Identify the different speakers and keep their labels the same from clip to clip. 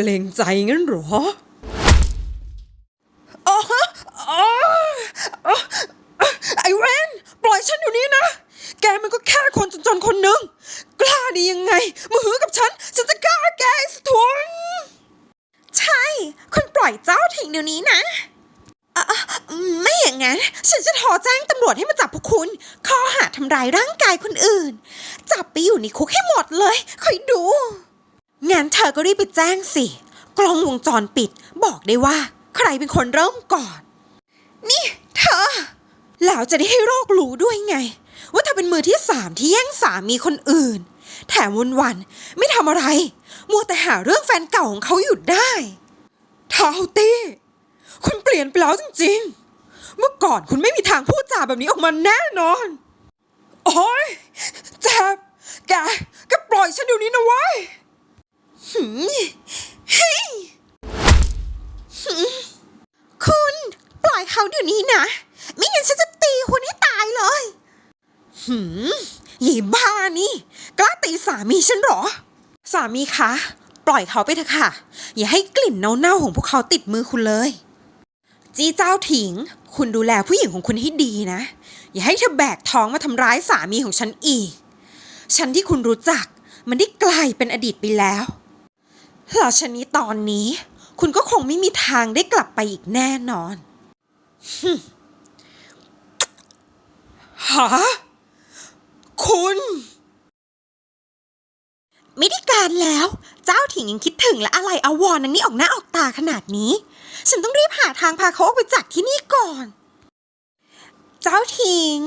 Speaker 1: เกรงใจงั้นเหรออ๋ออ๋ออ๋อไอเวนปล่อยฉันอยู่นี้นะ แกมันก็แค่คนจนๆคนหนึ่ง กล้าดียังไง มาหือกับฉัน ฉันจะกล้าแกไอ้สะทุน
Speaker 2: ใช่ คุณปล่อยเจ้าทิ้งเดี๋ยวนี้นะอะอะไม่อย่างนั้น ฉันจะโทรแจ้งตำรวจให้มาจับพวกคุณ ข้อหาทำร้ายร่างกายคนอื่น จับไปอยู่ในคุกให้หมดเลยคอยดู งั้นเธ อก็รีบไปแจ้งสิ กล้องวงจรปิด บอกได้ว่า ใครเป็นคนเริ่มก่อน นี่เธอแล้วจะได้ให้โรครู้ด้วยไง ว่าเธอเป็นมือที่สามที่แย่งสามีคนอื่น แถมวันวันไม่ทำอะไร มัวแต่หาเรื่องแฟนเก่าของเขาอยู่ได้เทา
Speaker 1: ตี้คุณเปลี่ยนไปแล้วจริง ๆ เมื่อก่อนคุณไม่มีทางพูดจาแบบนี้ออกมาแน่นอน โอ้ยเจ็บแกแกปล่อยฉันเดี๋ยวนี้นะเว้ย
Speaker 2: คุณ ปล่อยเขาเดี๋ยวนี้นะ ไม่งั้นฉันจะตีคุณให้ตายเลยหืมยีบ้านี่ กล้าตีสามีฉันเหรอ สามีคะ ปล่อยเขาไปเถอะค่ะ อย่าให้กลิ่นเน่าๆของพวกเขาติดมือคุณเลย จีเจ้าถิง คุณดูแลผู้หญิงของคุณให้ดีนะ อย่าให้เธอแบกท้องมาทำร้ายสามีของฉันอีก ฉันที่คุณรู้จักมันได้กลายเป็นอดีตไปแล้ว แล้วชนี้ตอนนี้ คุณก็คงไม่มีทางได้กลับไปอีกแน่นอน
Speaker 1: หาคุณ
Speaker 2: ไม่ได้การแล้ว เจ้าถิงยังคิดถึงและอะไรอาวรณ์นังนี่ออกหน้าออกตาขนาดนี้ ฉันต้องรีบหาทางพาเขาออกไปจากที่นี่ก่อน เจ้าถิง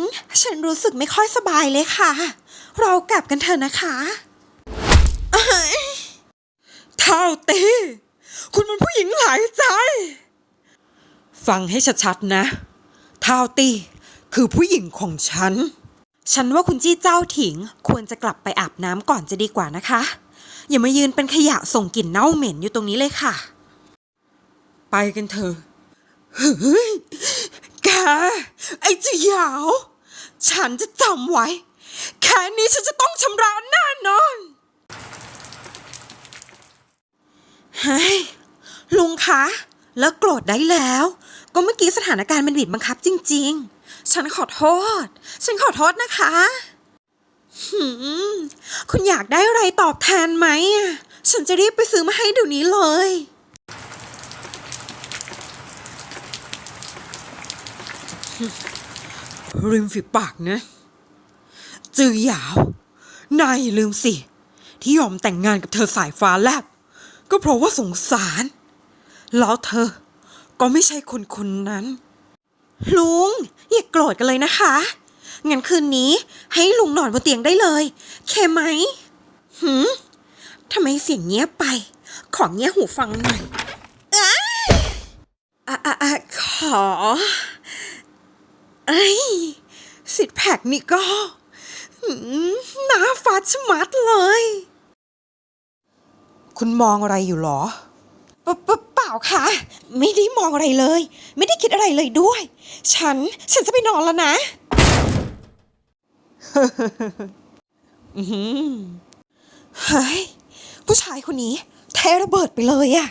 Speaker 2: ฉันรู้สึกไม่ค่อยสบายเลยค่ะ เรากลับกันเถอะนะคะ เอ้ย
Speaker 1: เท่าตี คุณเป็นผู้หญิงหลายใจ ฟังให้ชัดๆนะเท่าตีคือผู้หญิงของฉัน
Speaker 2: ฉันว่าคุณจี้เจ้าถิงควรจะกลับไปอาบน้ำก่อนจะดีกว่านะคะ อย่ามายืนเป็นขยะส่งกลิ่นเน่าเหม็นอยู่ตรงนี้เลยค่ะ
Speaker 1: ไปกันเถอะเฮ้ยแกไอ้จียาว ฉันจะจำไว้ แค่นี้ฉันจะต้องชำระแน่นอน
Speaker 2: เฮ้ยลุงคะเลิกโกรธได้แล้ว ก็เมื่อกี้สถานการณ์มันบีบบังคับจริง ๆ ฉันขอโทษ ฉันขอโทษนะคะหืมคุณอยากได้อะไรตอบแทนไหมอะฉันจะรีบไปซื้อมาให้เดี๋ยวนี้เลย
Speaker 1: ริมฝีปากนะ จือหยาว นายอย่าลืมสิ ที่ยอมแต่งงานกับเธอสายฟ้าแลบ ก็เพราะว่าสงสาร แล้วเธอ ก็ไม่ใช่คนคนนั้น
Speaker 2: ลุง อย่าโกรธกันเลยนะคะ งั้นคืนนี้ให้ลุงนอนบนเตียงได้เลยเคไหมหืมทำไมเสียงเงียบไป ขอเงียบหูฟังหน่อยอ้ายอะอะอะขอเอ้ยสิทธิ์แพคนี่ก็หืมหน้าฟัดชะมัดเลย
Speaker 1: คุณมองอะไรอยู่หรอ
Speaker 2: เปเปเปล่าค่ะ ไม่ได้มองอะไรเลย ไม่ได้คิดอะไรเลยด้วย ฉัน ฉันจะไปนอนแล้วนะ
Speaker 1: อือหือ
Speaker 2: เฮ้ยผู้ชายคนนี้เทระเบิดไปเลยอะ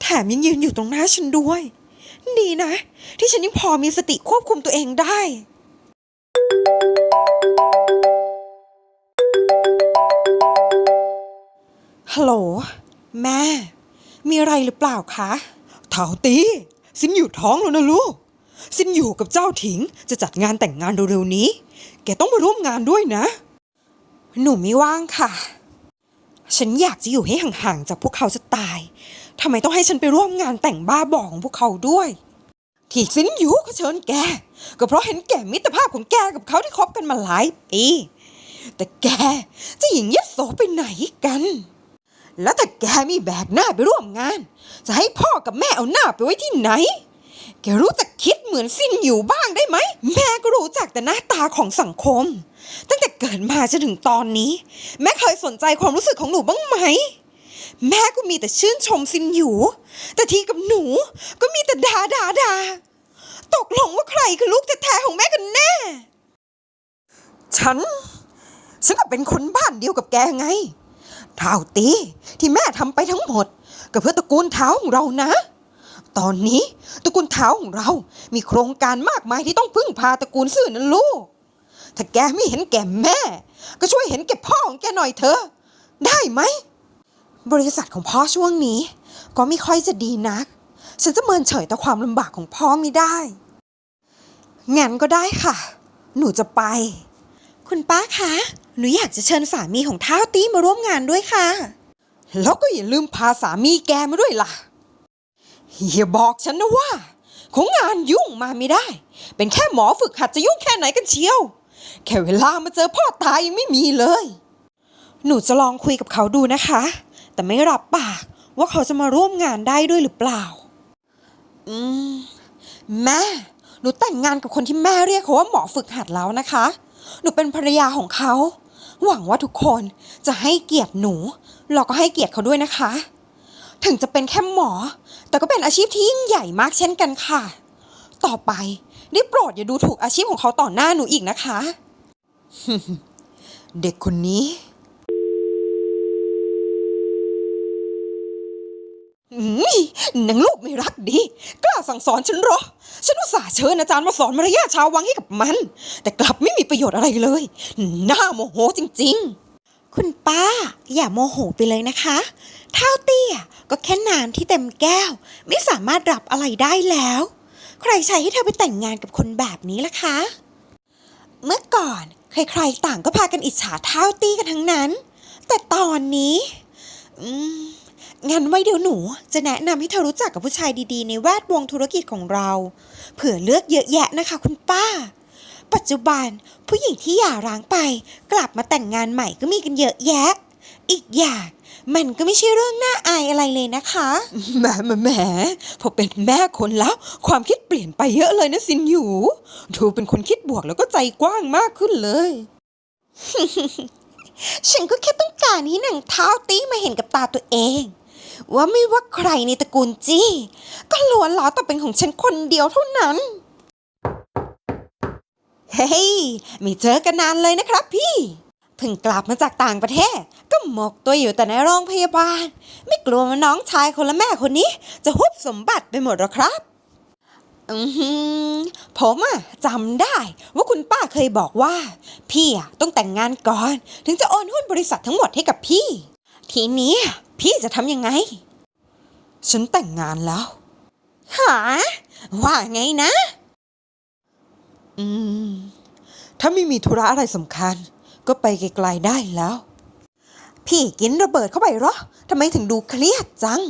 Speaker 2: แถมยังยืนอยู่ตรงหน้าฉันด้วย ดีนะ ที่ฉันยังพอมีสติควบคุมตัวเองได้ฮัลโหล แม่ มีอะไรหรือเปล่าคะ
Speaker 1: เถาตี ซินอยู่ท้องแล้วนะลูก ซินอยู่กับเจ้าถิงจะจัดงานแต่งงานเร็วๆนี้ แกต้องมาร่วมงานด้วยนะ
Speaker 2: หนูไม่ว่างค่ะ ฉันอยากจะอยู่ให้ห่างๆจากพวกเขาจะตายทำไมต้องให้ฉันไปร่วมงานแต่งบ้าบอของพวกเขาด้วย
Speaker 1: ที่ซินอยู่ก็เชิญแก ก็เพราะเห็นแก่มิตรภาพของแกกับเขาที่คบกันมาหลายปี แต่แกจะหญิงยโสไปไหนกัน แล้วถ้าแกมีแบกหน้าไปร่วมงาน จะให้พ่อกับแม่เอาหน้าไปไว้ที่ไหน แกรู้จักคิดเหมือนซินอยู่บ้างได้ไหม
Speaker 2: แม่ก็รู้จักแต่หน้าตาของสังคม ตั้งแต่เกิดมาจนถึงตอนนี้ แม่เคยสนใจความรู้สึกของหนูบ้างไหม แม่ก็มีแต่ชื่นชมซินอยู่ แต่ทีกับหนูก็มีแต่ด่าด่าด่าตกลงว่าใครคือลูกแท้ๆของแม่กันแน่
Speaker 1: ฉัน ฉันก็เป็นคนบ้านเดียวกับแกไง เท่าตีที่แม่ทำไปทั้งหมด ก็เพื่อตระกูลเท้าของเรานะ ตอนนี้ตระกูลเท้าของเรา มีโครงการมากมายที่ต้องพึ่งพาตระกูลซื่อนะลูก ถ้าแกไม่เห็นแก่แม่ ก็ช่วยเห็นแก่พ่อของแกหน่อยเถอะ ได้ไหม บริษัทของพ่อช่วงนี้ ก็ไม่ค่อยจะดีนัก ฉันจะเมินเฉยต่อความลำบากของพ่อไม่ได้ งั้นก็ได้ค่ะ หนูจะไป
Speaker 2: คุณป้าคะ หนูอยากจะเชิญสามีของท้าวตี้มาร่วมงานด้วยค่ะ
Speaker 1: แล้วก็อย่าลืมพาสามีแกมาด้วยล่ะ อย่าบอกฉันนะว่า ของงานยุ่งมาไม่ได้ เป็นแค่หมอฝึกหัดจะยุ่งแค่ไหนกันเชียว แค่เวลามาเจอพ่อตายยังไม่มีเลย หนูจะลองคุยกับเขาดูนะคะ แต่ไม่รับปากว่าเขาจะมาร่วมงานได้ด้วยหรือเปล่า อืม แม่ หนูแต่งงานกับคนที่แม่เรียกเขาว่าหมอฝึกหัดแล้วนะคะ หนูเป็นภรรยาของเขา หวังว่าทุกคนจะให้เกียรติหนูเราก็ให้เกียรติเขาด้วยนะคะ ถึงจะเป็นแค่หมอ แต่ก็เป็นอาชีพที่ยิ่งใหญ่มากเช่นกันค่ะ ต่อไปได้โปรดอย่าดูถูกอาชีพของเขาต่อหน้าหนูอีกนะคะ เด็กคนนี้ อืม นางลูกไม่รักดี กล้าสั่งสอนฉันเหรอ ฉันอุตส่าห์เชิญอาจารย์มาสอนมารยาทชาววังให้กับมัน แต่กลับไม่มีประโยชน์อะไรเลย น่าโมโหจริง ๆ
Speaker 2: คุณป้า อย่าโมโหไปเลยนะคะเท่าเตี้ยก็แค่น้ำที่เต็มแก้ว ไม่สามารถรับอะไรได้แล้ว ใครใช้ให้เธอไปแต่งงานกับคนแบบนี้ล่ะคะ เมื่อก่อนใครๆต่างก็พากันอิจฉาเท่าตี้กันทั้งนั้น แต่ตอนนี้ อืม งั้นไว้เดี๋ยวหนูจะแนะนำให้เธอรู้จักกับผู้ชายดีๆ ในแวดวงธุรกิจของเรา เผื่อเลือกเยอะแยะนะคะคุณป้า ปัจจุบันผู้หญิงที่หย่าร้างไป กลับมาแต่งงานใหม่ก็มีกันเยอะแยะ อีกอย่างมันก็ไม่ใช่เรื่องน่าอายอะไรเลยนะคะ
Speaker 1: แหมแหมแหมพอเป็นแม่คนแล้ว ความคิดเปลี่ยนไปเยอะเลยนะซินอยู่ ดูเป็นคนคิดบวกแล้วก็ใจกว้างมากขึ้นเลย
Speaker 2: ฉันก็แค่ต้องการให้หนังเท้าตี้มาเห็นกับตาตัวเอง ว่าไม่ว่าใครในตระกูลจี้ ก็ล้วนล้อแต่เป็นของฉันคนเดียวเท่านั้น
Speaker 1: เฮ้ยไม่เจอกันนานเลยนะครับพี่เพิ่งกลับมาจากต่างประเทศ ก็หมกตัวอยู่แต่ในโรงพยาบาล ไม่กลัวว่าน้องชายคนละแม่คนนี้ จะฮุบสมบัติไปหมดหรอครับอือหือผมอะจำได้ว่าคุณป้าเคยบอกว่า พี่อะต้องแต่งงานก่อน ถึงจะโอนหุ้นบริษัททั้งหมดให้กับพี่ ทีนี้พี่จะทำยังไง ฉันแต่งงานแล้ว
Speaker 2: หาว่าไงนะ
Speaker 1: อืม ถ้าไม่มีธุระอะไรสำคัญ ก็ไปไกลๆได้แล้ว พี่กินระเบิดเข้าไปเหรอทำไมถึงดูเครียดจัง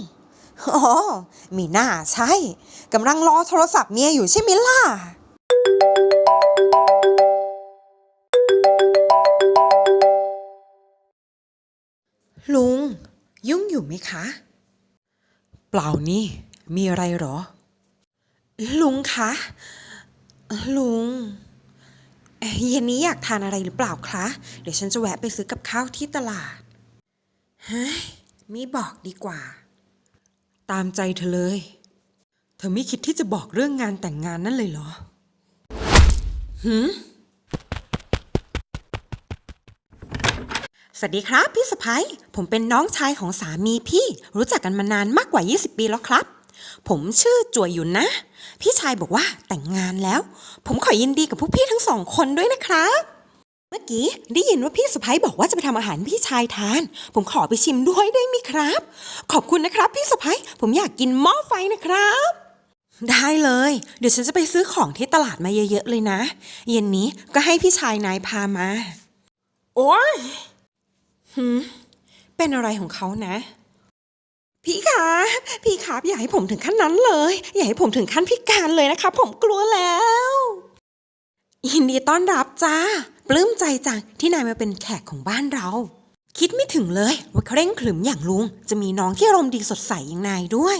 Speaker 1: อ๋อ มีหน้าใช่ กำลังรอโทรศัพท์เมียอยู่ใช่ไหมล่ะ ยุ่งอยู่ไหมคะ เปล่านี่ มีอะไรหรอ ลุงคะ ลุงเอ่อเย็นนี้อยากทานอะไรหรือเปล่าคะ เดี๋ยวฉันจะแวะไปซื้อกับข้าวที่ตลาด เฮ้ย ไม่บอกดีกว่า ตามใจเธอเลย เธอไม่คิดที่จะบอกเรื่องงานแต่งงานนั่นเลยเหรอหืม สวัสดีครับ พี่สะพ้ยผมเป็นน้องชายของสามีพี่ รู้จักกันมานานมากกว่า 20 ปีแล้วครับ ผมชื่อจัวหยุนนะ พี่ชายบอกว่าแต่งงานแล้ว ผมขอยินดีกับพวกพี่ทั้งสองคนด้วยนะครับ เมื่อกี้ได้ยินว่าพี่สะพ้ยบอกว่าจะไปทำอาหารพี่ชายทาน ผมขอไปชิมด้วยได้ไหมครับ ขอบคุณนะครับ พี่สะพ้ยผมอยากกินหม้อไฟนะครับ ได้เลย เดี๋ยวฉันจะไปซื้อของที่ตลาดมาเยอะๆเลยนะ เย็นนี้ก็ให้พี่ชายนายพามา โอ้ย หืมเป็นอะไรของเขานะ พี่ครับพี่ครับอย่าให้ผมถึงขั้นนั้นเลย อย่าให้ผมถึงขั้นพิการเลยนะครับผมกลัวแล้วยินดีต้อนรับจ้าปลื้มใจจังที่นายมาเป็นแขกของบ้านเรา คิดไม่ถึงเลยว่าเคร่งขรึมอย่างลุง จะมีน้องที่อารมณ์ดีสดใสอย่างนายด้วย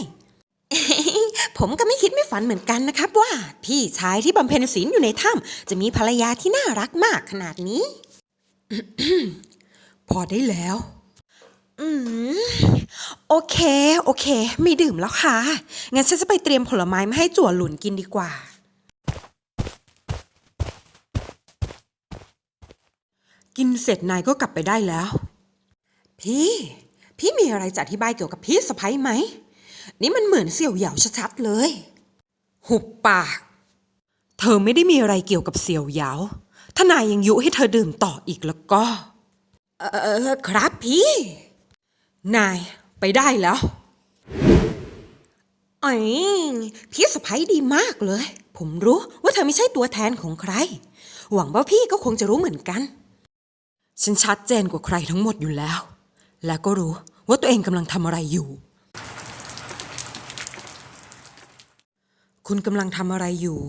Speaker 1: ผมก็ไม่คิดไม่ฝันเหมือนกันนะครับ ว่า พี่ชายที่บำเพ็ญศีลอยู่ในถ้ำจะมีภรรยาที่น่ารักมากขนาดนี้ พอได้แล้ว อืม โอเค โอเค ไม่ดื่มแล้วค่ะ งั้นฉันจะไปเตรียมผลไม้มาให้จั่วหลุนกินดีกว่า กินเสร็จนายก็กลับไปได้แล้ว พี่ พี่มีอะไรจะอธิบายเกี่ยวกับพี่สะพ้ยไหม นี่มันเหมือนเสี่ยวเหยาชัดๆเลย หุบปาก เธอไม่ได้มีอะไรเกี่ยวกับเสี่ยวเหยาถ้านายยังยุให้เธอดื่มต่ออีกแล้วก็ เออครับพี่ นายไปได้แล้วไอ้พี่สะพ้ยดีมากเลย ผมรู้ว่าเธอไม่ใช่ตัวแทนของใคร หวังว่าพี่ก็คงจะรู้เหมือนกัน ฉันชัดเจนกว่าใครทั้งหมดอยู่แล้ว และก็รู้ว่าตัวเองกำลังทำอะไรอยู่ คุณกำลังทำอะไรอยู่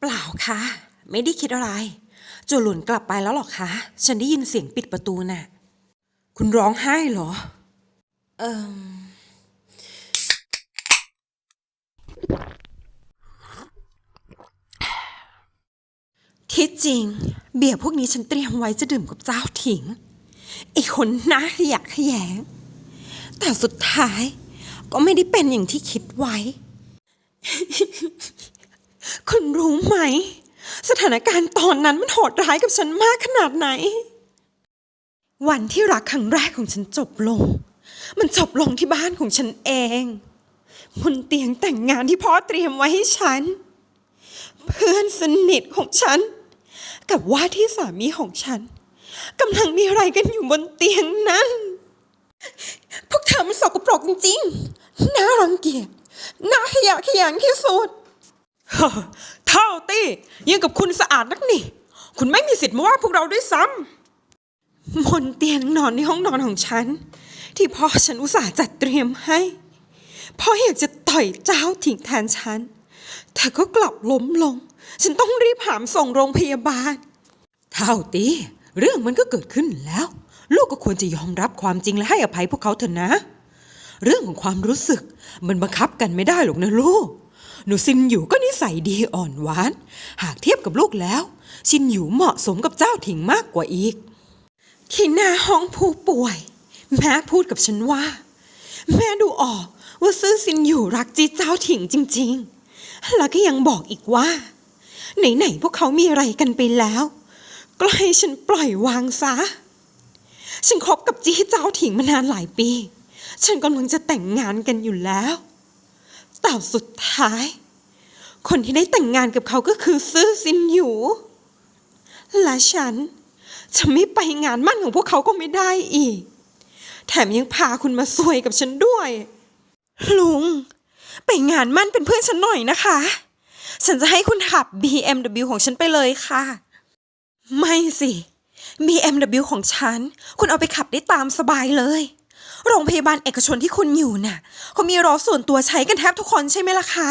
Speaker 1: เปล่าค่ะ ไม่ได้คิดอะไรจูหลุนกลับไปแล้วหรอคะ ฉันได้ยินเสียงปิดประตูน่ะ คุณร้องไห้เหรอ เอ่มที่จริง เบียร์พวกนี้ฉันเตรียมไว้จะดื่มกับเจ้าถิงไอ้คนหน้าขยะแขยงแต่สุดท้ายก็ไม่ได้เป็นอย่างที่คิดไว้ คุณรู้ไหม สถานการณ์ตอนนั้นมันโหดร้ายกับฉันมากขนาดไหน วันที่รักครั้งแรกของฉันจบลง มันจบลงที่บ้านของฉันเองบนเตียงแต่งงานที่พ่อเตรียมไว้ให้ฉัน เพื่อนสนิทของฉัน กับว่าที่สามีของฉันกำลังมีอะไรกันอยู่บนเตียงนั้น พวกเธอมันสกปรกจริงๆ น่ารังเกียจ น่าขยะแขยงที่สุด เท่าตี้ยังกับคุณสะอาดนักนี่ คุณไม่มีสิทธิ์มาว่าพวกเราด้วยซ้ำ บนเตียงนอนในห้องนอนของฉัน ที่พ่อฉันอุตส่าห์จัดเตรียมให้พ่ออยากจะต่อยเจ้าทิ้งแทนฉัน แต่ก็กลับล้มลง ฉันต้องรีบหามส่งโรงพยาบาล เท่าตีเรื่องมันก็เกิดขึ้นแล้ว ลูกก็ควรจะยอมรับความจริงและให้อภัยพวกเขาเถอะนะ เรื่องของความรู้สึกมันบังคับกันไม่ได้หรอกนะลูก หนูซินอยู่ก็นิสัยดีอ่อนหวาน หากเทียบกับลูกแล้ว ซินอยู่เหมาะสมกับเจ้าถิงมากกว่าอีก ที่หน้าห้องผู้ป่วย แม่พูดกับฉันว่า แม่ดูออกว่าซื่อซินอยู่รักจีเจ้าถิ่งจริง ๆ แล้วก็ยังบอกอีกว่า ไหนๆพวกเขามีอะไรกันไปแล้ว ก็ให้ฉันปล่อยวางซะ ฉันคบกับจีเจ้าถิ่งมานานหลายปี ฉันกำลังจะแต่งงานกันอยู่แล้ว แต่สุดท้าย คนที่ได้แต่งงานกับเขาก็คือซื่อซินอยู่ และฉัน จะไม่ไปงานมั่นของพวกเขาก็ไม่ได้อีก แถมยังพาคุณมาซวยกับฉันด้วย ลุง ไปงานมั่นเป็นเพื่อนฉันหน่อยนะคะ ฉันจะให้คุณขับ BMW ของฉันไปเลยค่ะ ไม่สิ BMW ของฉัน คุณเอาไปขับได้ตามสบายเลย โรงพยาบาลเอกชนที่คุณอยู่น่ะเขามีรถส่วนตัวใช้กันแทบทุกคนใช่ไหมล่ะคะ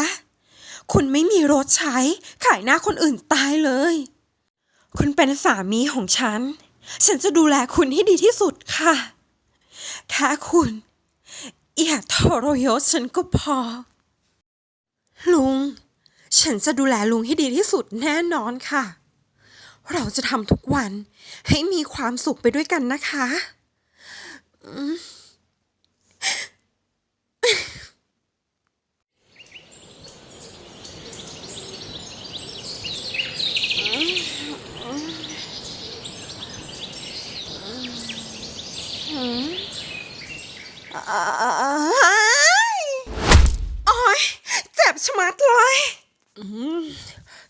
Speaker 1: คุณไม่มีรถใช้ ขายหน้าคนอื่นตายเลย คุณเป็นสามีของฉัน ฉันจะดูแลคุณให้ดีที่สุดค่ะ แค่คุณอย่าทรยศฉันก็พอ ลุง ฉันจะดูแลลุงให้ดีที่สุดแน่นอนค่ะ เราจะทำทุกวันให้มีความสุขไปด้วยกันนะคะ อืม โอ๊ยเจ็บชะมัดเลย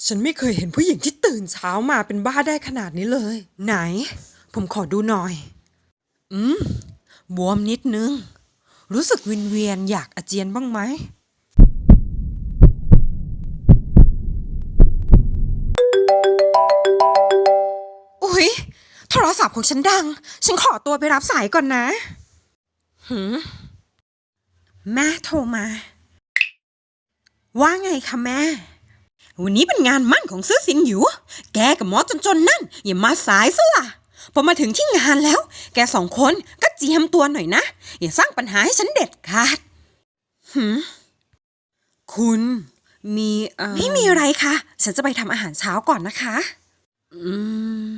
Speaker 1: ฉันไม่เคยเห็นผู้หญิงที่ตื่นเช้ามาเป็นบ้าได้ขนาดนี้เลย ไหน ผมขอดูหน่อย อืม บวมนิดนึง รู้สึกวินเวียนอยากอาเจียนบ้างไหมอุ๊ยโทรศัพท์ของฉันดัง ฉันขอตัวไปรับสายก่อนนะ หืม แม่โทรมา ว่าไงคะแม่ วันนี้เป็นงานมั่นของซื้อสินอยู่ แกกับหมอจนๆนั่น อย่ามาสายซะล่ะ พอมาถึงที่งานแล้ว แกสองคนก็เจียมตัวหน่อยนะ อย่าสร้างปัญหาให้ฉันเด็ดขาด หืม คุณมีเอ่อไม่มีอะไรค่ะฉันจะไปทำอาหารเช้าก่อนนะคะ อืม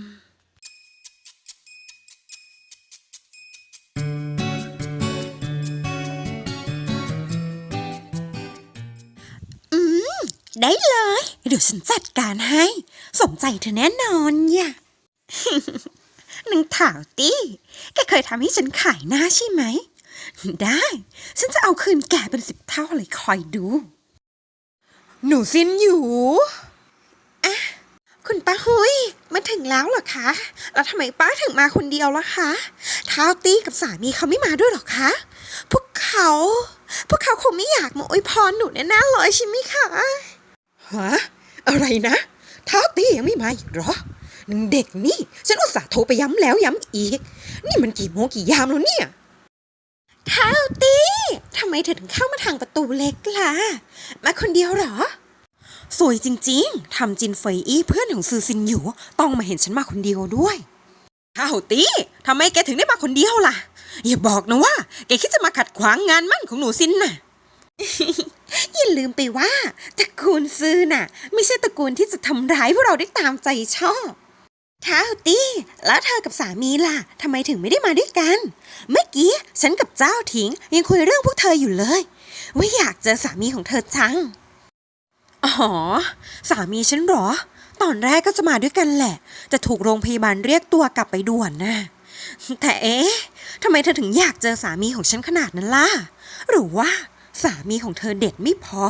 Speaker 1: ได้เลย เดี๋ยวฉันจัดการให้ สมใจเธอแน่นอนอย่านางถาวตี้แกเคยทำให้ฉันขายหน้าใช่ไหม
Speaker 2: ได้ ฉันจะเอาคืนแกเป็นสิบเท่าเลยคอยดู
Speaker 1: หนูซินอยู่
Speaker 2: คุณป้าหุยมาถึงแล้วเหรอคะ แล้วทำไมป้าถึงมาคนเดียวล่ะคะท้าวตี้กับสามีเขาไม่มาด้วยเหรอคะ พวกเขา พวกเขาคงไม่อยากมาอวยพรหนูแน่ๆเลยใช่ไหมคะ
Speaker 1: ฮะอะไรนะเท้าตียังไม่มาอีกเหรอนังเด็กนี่ ฉันอุตส่าห์โทรไปย้ำแล้วย้ำอีก นี่มันกี่โมงกี่ยามแล้วเนี่ย
Speaker 2: ท้าวตี้ทำไมเธอถึงเข้ามาทางประตูเล็กล่ะ มาคนเดียวเหรอ สวยจริงๆทำจินเฟยอี้เพื่อนของซือซินอยู่ ต้องมาเห็นฉันมาคนเดียวด้วย
Speaker 1: ท้าวตีทำไมแกถึงได้มาคนเดียวล่ะ อย่าบอกนะว่า แกคิดจะมาขัดขวางงานมั่นของหนูซินน่ะ
Speaker 2: อย่าลืมไปว่าตระกูลซือน่ะ ไม่ใช่ตระกูลที่จะทำร้ายพวกเราได้ตามใจชอบท้าวตี้แล้วเธอกับสามีล่ะทำไมถึงไม่ได้มาด้วยกัน เมื่อกี้ฉันกับเจ้าถิงยังคุยเรื่องพวกเธออยู่เลยว่าอยากเจอสามีของเธอจัง
Speaker 1: อ๋อ สามีฉันเหรอ ตอนแรกก็จะมาด้วยกันแหละแต่ถูกโรงพยาบาลเรียกตัวกลับไปด่วนนะแต่เอ๊ะทำไมเธอถึงอยากเจอสามีของฉันขนาดนั้นล่ะ หรือว่า สามีของเธอเด็ดไม่พอ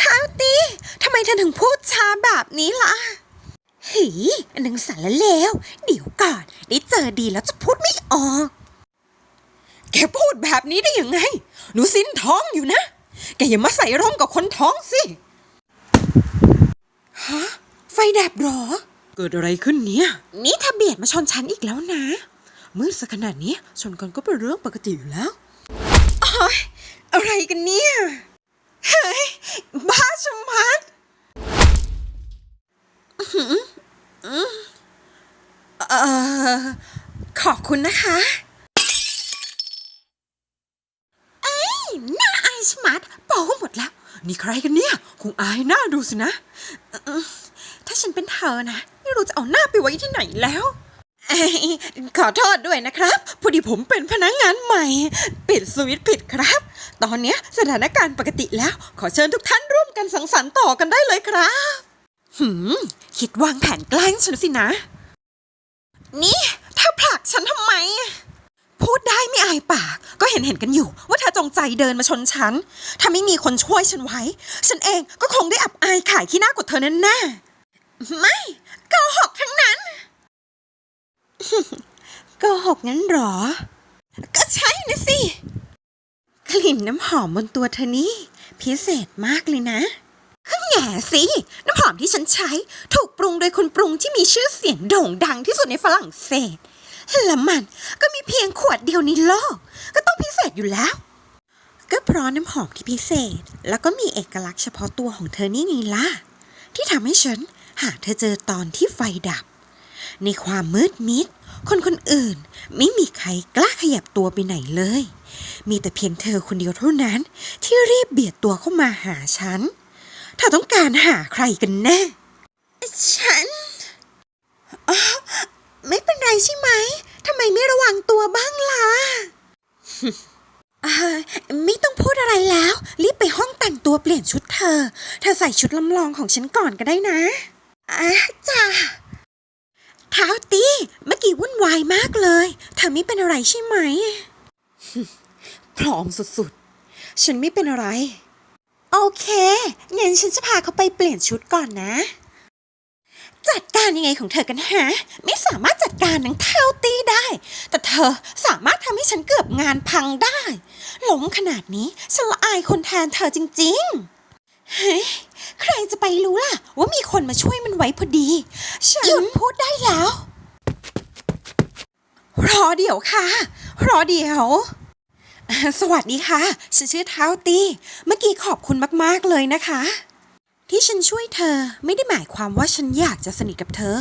Speaker 2: ท้าวตี้ทำไมเธอถึงพูดช้าแบบนี้ล่ะหีหนังสารเลวเดี๋ยวก่อนได้เจอดีแล้วจะพูดไม่ออก
Speaker 1: แกพูดแบบนี้ได้ยังไง หนูซินท้องอยู่นะ แกอย่ามาใส่ร่องกับคนท้องสิฮะไฟดับเหรอ เกิดอะไรขึ้นเนี่ย
Speaker 2: นี่ถ้าเบียดมาชนฉันอีกแล้วนะ
Speaker 1: มืดสักขนาดนี้ชนกันก็เป็นเรื่องปกติอยู่แล้ว
Speaker 2: อะไรกันเนี่ย เฮ้ย บ้าชะมัด
Speaker 1: เอ่อ
Speaker 2: ขอบคุณนะคะ เอ้ยหน้าอายชะมัดโป้หมดแล้ว
Speaker 1: นี่ใครกันเนี่ย คงอายหน้าดูสินะ
Speaker 2: ถ้าฉันเป็นเธอนะ ไม่รู้จะเอาหน้าไปไว้ที่ไหนแล้ว ขอโทษด้วยนะครับ
Speaker 1: พอดีผมเป็นพนักงานใหม่ ปิดสวิตช์ผิดครับ ตอนนี้สถานการณ์ปกติแล้ว ขอเชิญทุกท่านร่วมกันสังสรรค์ต่อกันได้เลยครับ หืม คิดวางแผนแกล้งฉันสินะ
Speaker 2: นี่เธอผลักฉันทำไม
Speaker 1: พูดได้ไม่อายปาก ก็เห็นเห็นกันอยู่ ว่าเธอจงใจเดินมาชนฉัน ถ้าไม่มีคนช่วยฉันไว้ ฉันเองก็คงได้อับอายขายขี้หน้ากว่าเธอแน่แน่
Speaker 2: ไม่โกหกทั้งนั้น
Speaker 1: โก็หกงั้นหรอ
Speaker 2: ก็ใช่นะสิ
Speaker 1: กลิ่นน้ำหอมบนตัวเธอนี่พิเศษมากเลยนะ
Speaker 2: แง่สิ น้ำหอมที่ฉันใช้ ถูกปรุงโดยคนปรุงที่มีชื่อเสียงโด่งดังที่สุดในฝรั่งเศส และมันก็มีเพียงขวดเดียวในโลก ก็ต้องพิเศษอยู่แล้ว
Speaker 1: ก็เพราะน้ำหอมที่พิเศษ แล้วก็มีเอกลักษณ์เฉพาะตัวของเธอนี่ไงล่ะ ที่ทำให้ฉันหาเธอเจอตอนที่ไฟดับ ในความมืดมิด คนคนอื่นไม่มีใครกล้าขยับตัวไปไหนเลย มีแต่เพียงเธอคนเดียวเท่านั้นที่รีบเบียดตัวเข้ามาหาฉันเธอต้องการหาใครกันแน่
Speaker 2: ฉันอ๋อไม่เป็นไรใช่ไหมทำไมไม่ระวังตัวบ้างล่ะอ่าไม่ต้องพูดอะไรแล้ว รีบไปห้องแต่งตัวเปลี่ยนชุดเธอ เธอใส่ชุดลำลองของฉันก่อนก็ได้นะอ่าจ้าเท้าตีเมื่อกี้วุ่นวายมากเลย เธอไม่เป็นอะไรใช่ไหม
Speaker 1: พร้อมสุดๆ ฉันไม่เป็นอะไร
Speaker 2: โอเค งั้นฉันจะพาเขาไปเปลี่ยนชุดก่อนนะ จัดการยังไงของเธอกันฮะ ไม่สามารถจัดการนังเท่าตีได้ แต่เธอสามารถทำให้ฉันเกือบงานพังได้ หลงขนาดนี้ฉันละอายคนแทนเธอจริง ๆเฮ้ยใครจะไปรู้ล่ะ ว่ามีคนมาช่วยมันไว้พอดี ฉันหยุดพูดได้แล้ว
Speaker 1: รอเดี๋ยวค่ะ รอเดี๋ยว สวัสดีค่ะ ฉันชื่อเท้าตี เมื่อกี้ขอบคุณมากๆเลยนะคะ ที่ฉันช่วยเธอไม่ได้หมายความว่าฉันอยากจะสนิทกับเธอ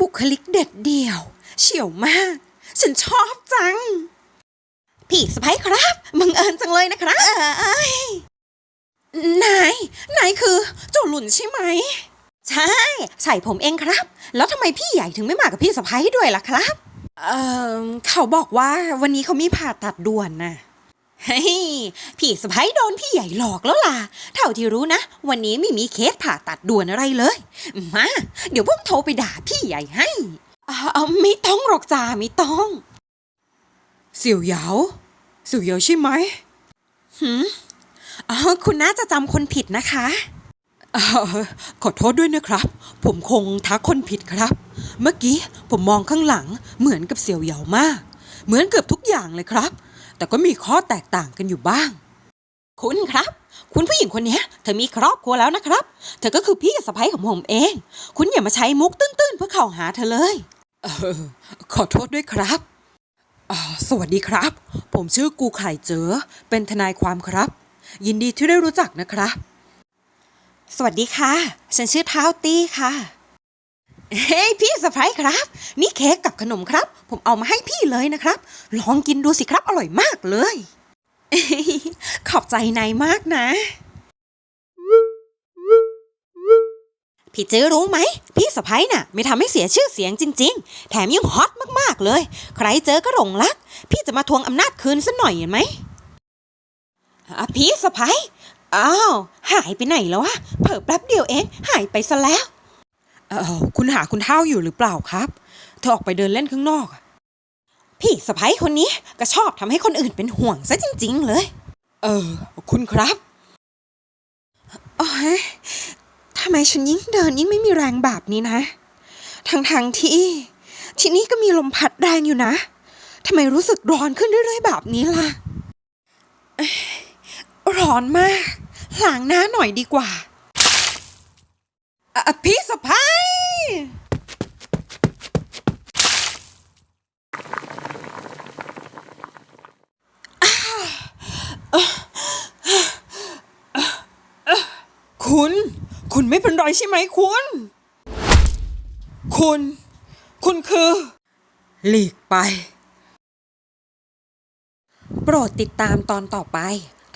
Speaker 1: บุคลิกเด็ดเดี่ยว เฉียวมาก ฉันชอบจัง
Speaker 2: พี่สะพ้ยครับบังเอิญจังเลยนะครับเอ้ย
Speaker 1: นาย นายคือโจหลุนใช่ไหม
Speaker 2: ใช่ ใส่ผมเองครับ แล้วทำไมพี่ใหญ่ถึงไม่มากับพี่สะพ้ยด้วยล่ะครับ
Speaker 1: เอ่อเขาบอกว่าวันนี้เขามีผ่าตัดด่วนน่ะ
Speaker 2: เฮ้ยพี่สะพ้ยโดนพี่ใหญ่หลอกแล้วล่ะ เท่าที่รู้นะ วันนี้ไม่มีเคสผ่าตัดด่วนอะไรเลย มา เดี๋ยวพวกโทรไปด่าพี่ใหญ่ให้
Speaker 1: อ่าเอาไม่ต้องหรอกจ้าไม่ต้อง เสี่ยวเหยาเสี่ยวเหยาใช่ไหม
Speaker 2: อ๋อคุณน่าจะจำคนผิดนะคะ
Speaker 1: เอ่อ ขอโทษด้วยนะครับ ผมคงทักคนผิดครับ เมื่อกี้ผมมองข้างหลังเหมือนกับเสี่ยวเหยามาก เหมือนเกือบทุกอย่างเลยครับ แต่ก็มีข้อแตกต่างกันอยู่บ้าง
Speaker 2: คุณครับ คุณผู้หญิงคนนี้เธอมีครอบครัวแล้วนะครับ เธอก็คือพี่สะใภ้ของผมเอง คุณอย่ามาใช้มุกตื้นๆ เพื่อเข้าหาเธอเลย
Speaker 1: เออขอโทษด้วยครับอ่าสวัสดีครับ ผมชื่อกูไข่เจอ เป็นทนายความครับ ยินดีที่ได้รู้จักนะครับ
Speaker 2: สวัสดีค่ะ ฉันชื่อเท้าตี้ค่ะ เฮ้ยพี่สะใภ้ครับ นี่เค้กกับขนมครับ ผมเอามาให้พี่เลยนะครับ ลองกินดูสิครับอร่อยมากเลย ขอบใจนายมากนะ พี่เจอรู้ไหม พี่สะพ้ยน่ะ ไม่ทำให้เสียชื่อเสียงจริง ๆ แถมยังฮอตมากๆเลย ใครเจอก็หลงรัก พี่จะมาทวงอำนาจคืนสัหน่อยเห็นไหมอะพี่สะพ้ย อ้าว หายไปไหนแล้ววะเผิ่แป๊บเดียวเอง หายไปซะแล้ว
Speaker 1: เออคุณหาคุณเท่าอยู่หรือเปล่าครับ เธอออกไปเดินเล่นข้างนอกอะ
Speaker 2: พี่สะพ้ยคนนี้ก็ชอบทำให้คนอื่นเป็นห่วงซะจริง ๆ เลย
Speaker 1: เออ คุณครับ
Speaker 2: โอ้ยทำไมฉันยิ่งเดินยิ่งไม่มีแรงแบบนี้นะ ทั้งๆทที่ ที่นี่ก็มีลมพัดแรงอยู่นะทำไมรู้สึกร้อนขึ้นเรื่อยๆแบบนี้ล่ะเอ้ยร้อนมาก หลางหน้าหน่อยดีกว่า
Speaker 1: อะพี่สะพ้ายคุณ คุณไม่เป็นไรใช่ไหมคุณ คุณ คุณคือ หลีกไป
Speaker 2: โปรดติดตามตอนต่อไป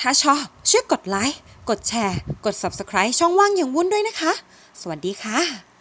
Speaker 2: ถ้าชอบช่วยกดไลค์ กดแชร์ กด Subscribe ช่องว่างอย่างวุ้นด้วยนะคะ สวัสดีค่ะ